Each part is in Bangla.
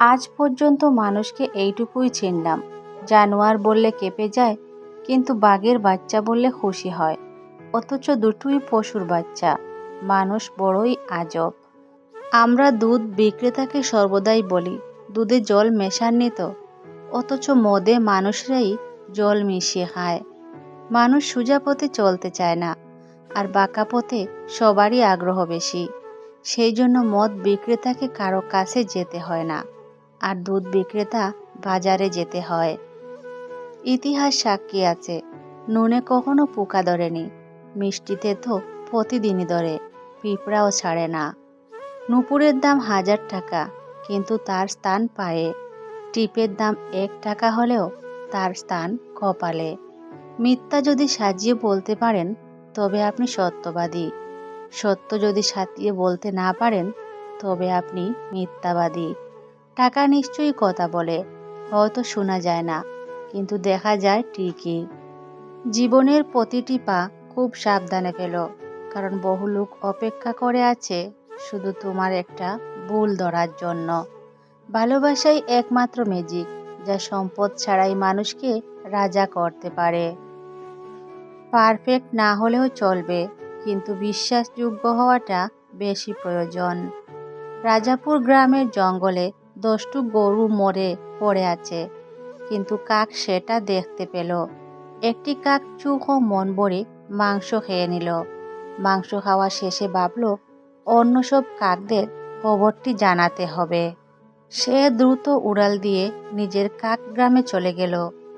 আজ পর্যন্ত মানুষকে এইটুকুই চিনলাম। জানোয়ার বললে কেঁপে যায়, কিন্তু বাঘের বাচ্চা বললে খুশি হয়। অথচ দুটোই পশুর বাচ্চা। মানুষ বড়ই আজব। আমরা দুধ বিক্রেতাকে সর্বদাই বলি, দুধে জল মেশাননি তো। অথচ মদে মানুষরাই জল মিশিয়ে খায়। মানুষ সোজা পথে চলতে চায় না, আর বাঁকা পথে সবারই আগ্রহ বেশি। সেই জন্য মদ বিক্রেতাকে কারও কাছে যেতে হয় না। আর দুধ বিক্রেতা বাজারে যেতে হয়। ইতিহাস সাক্ষী আছে, নুনে কখনো পোকা ধরেনি মিষ্টিতে তো প্রতিদিনই ধরে, পিঁপড়াও ছাড়ে না। নুপুরের দাম হাজার টাকা, কিন্তু তার স্থান পায়ে। টিপের দাম এক টাকা হলেও তার স্থান কপালে। মিথ্যা যদি সাজিয়ে বলতে পারেন, তবে আপনি সত্যবাদী। সত্য যদি সাজিয়ে বলতে না পারেন, তবে আপনি মিথ্যাবাদী। টাকা নিশ্চয়ই কথা বলে। হয়তো শোনা যায় না, কিন্তু দেখা যায় ঠিকই। জীবনের প্রতিটি পা খুব সাবধানে পেল, কারণ বহু লোক অপেক্ষা করে আছে শুধু তোমার একটা ভুল ধরার জন্য। ভালোবাসাই একমাত্র ম্যাজিক যা সম্পদ ছাড়াই মানুষকে রাজা করতে পারে। পারফেক্ট না হলেও চলবে, কিন্তু বিশ্বাসযোগ্য হওয়াটা বেশি প্রয়োজন। রাজাপুর গ্রামের জঙ্গলে দশটু গরু মরে পড়ে আছে। কিন্তু কাক সেটা দেখতে পেল। একটি কাক চুখ ও মন ভরে মাংস খেয়ে নিল। মাংস খাওয়া শেষে ভাবল, অন্য সব কাকদের খবরটি জানাতে হবে। সে দ্রুত উড়াল দিয়ে নিজের কাক গ্রামে চলে গেল।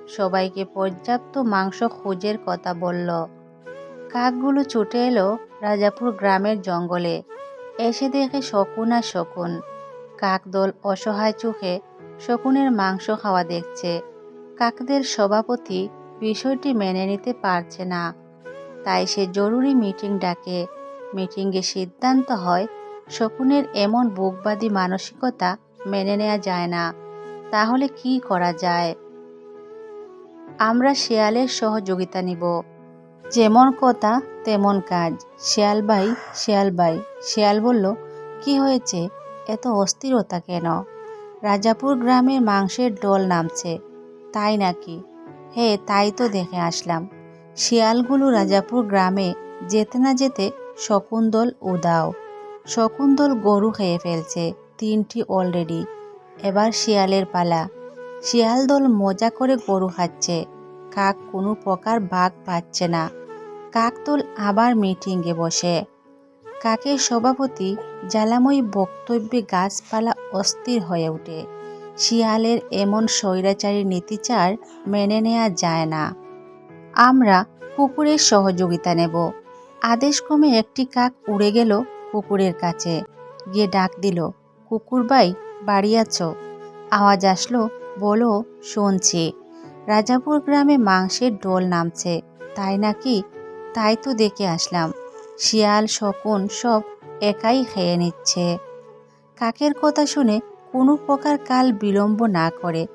সবাইকে পর্যাপ্ত মাংস খোঁজের কথা বলল। কাকগুলো ছুটে এলো রাজাপুর গ্রামের জঙ্গলে। এসে দেখে শকুন আর শকুন। কাকদল অসহায় চোখে শকুনের মাংস খাওয়া দেখছে। কাকদের সভাপতি বিষয়টি মেনে নিতে পারছে না। তাই সে জরুরি মিটিং ডাকে। মিটিংয়ে সিদ্ধান্ত হয়, শকুনের এমন বুকবাদী মানসিকতা মেনে নেওয়া যায় না। তাহলে কি করা যায়? আমরা শেয়ালের সহযোগিতা নিব। যেমন কথা, তেমন কাজ। শেয়াল ভাই শেয়াল ভাই। শেয়াল বলল, কি হয়েছে? এত অস্থিরতা কেন? রাজাপুর গ্রামে মাংসের ডোল নামছে, তাই নাকি? হে, তাই তো দেখে আসলাম। শিয়ালগুলো রাজাপুর গ্রামে যেতে না যেতে শকুন্দল উদাও। শকুন্দল গরু খেয়ে ফেলছে, তিনটি অলরেডি। এবার শিয়ালের পালা। শিয়াল দল মজা করে গরু খাচ্ছে, কাক কোনো প্রকার ভাগ পাচ্ছে না। কাকদল আবার মিটিংয়ে বসে। কাকের সভাপতি জ্বালাময়ী বক্তব্যে গাছপালা অস্থির হয়ে ওঠে। শিয়ালের এমন স্বৈরাচারী নীতিচার মেনে নেওয়া যায় না। আমরা কুকুরের সহযোগিতা নেব। আদেশক্রমে একটি কাক উড়ে গেল কুকুরের কাছে। গিয়ে ডাক দিল, কুকুর ভাই, বাড়ি আছো? আওয়াজ আসলো, বলো, শুনছি। রাজাপুর গ্রামে মাংসের ডোল নামছে। তাই নাকি? তাই তো দেখে আসলাম। শিয়াল, শকুন সব একাই খেয়ে নিচ্ছে। কাকের কথা শুনে কোনো প্রকার কাল বিলম্ব না করে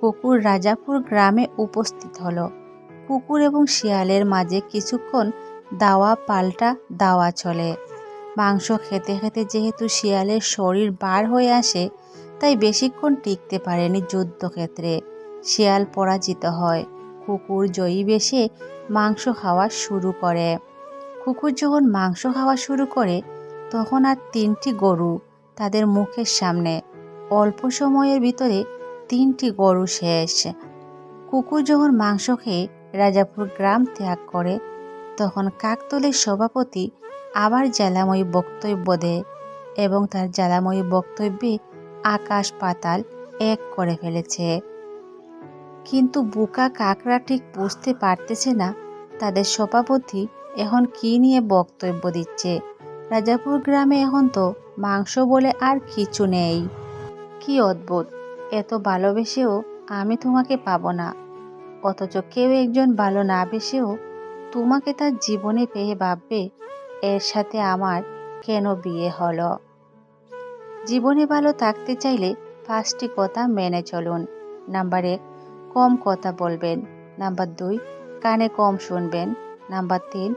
কুকুর রাজাপুর গ্রামে উপস্থিত হলো। কুকুর এবং শিয়ালের মাঝে কিছুক্ষণ দাওয়া পাল্টা দাওয়া চলে। মাংস খেতে খেতে যেহেতু শিয়ালের শরীর বার হয়ে আসে, তাই বেশিক্ষণ টিকতে পারেনি যুদ্ধক্ষেত্রে। শিয়াল পরাজিত হয়। কুকুর জয়ী বেশে মাংস খাওয়া শুরু করে। কুকুর যখন মাংস খাওয়া শুরু করে, তখন আর তিনটি গরু তাদের মুখের সামনে অল্প সময়ের ভিতরে তিনটি গরু শেষ। কুকুর যখন মাংস খেয়ে রাজাপুর গ্রাম ত্যাগ করে, তখন কাকতলের সভাপতি আবার জ্বালাময়ী বক্তব্য দেয় এবং তার জ্বালাময়ী বক্তব্যে আকাশ পাতাল এক করে ফেলেছে। কিন্তু বুকা কাকরা ঠিক বুঝতে পারতেছে না তাদের সভাপতি এখন কি নিয়ে বক্তব্য দিচ্ছে? রাজাপুর গ্রামে এখন তো মাংস বলে আর কিছু নেই। কি অদ্ভুত! এত ভালোবেসেও আমি তোমাকে পাবো না। অথচ কেউ একজন ভালো না বেসেও তোমাকে তার জীবনে পেয়ে ভাববে, এর সাথে আমার কেন বিয়ে হলো? জীবনে ভালো থাকতে চাইলে পাঁচটি কথা মেনে চলুন। নাম্বার এক, কম কথা বলবেন। নাম্বার দুই, কানে কম শুনবেন। নাম্বার তিন,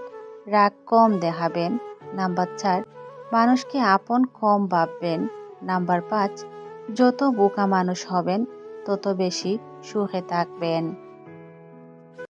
রাগ কম দেখাবেন। নাম্বার চার, মানুষকে আপন কম ভাববেন। নাম্বার পাঁচ, যত বোকা মানুষ হবেন, তত বেশি সুখে থাকবেন।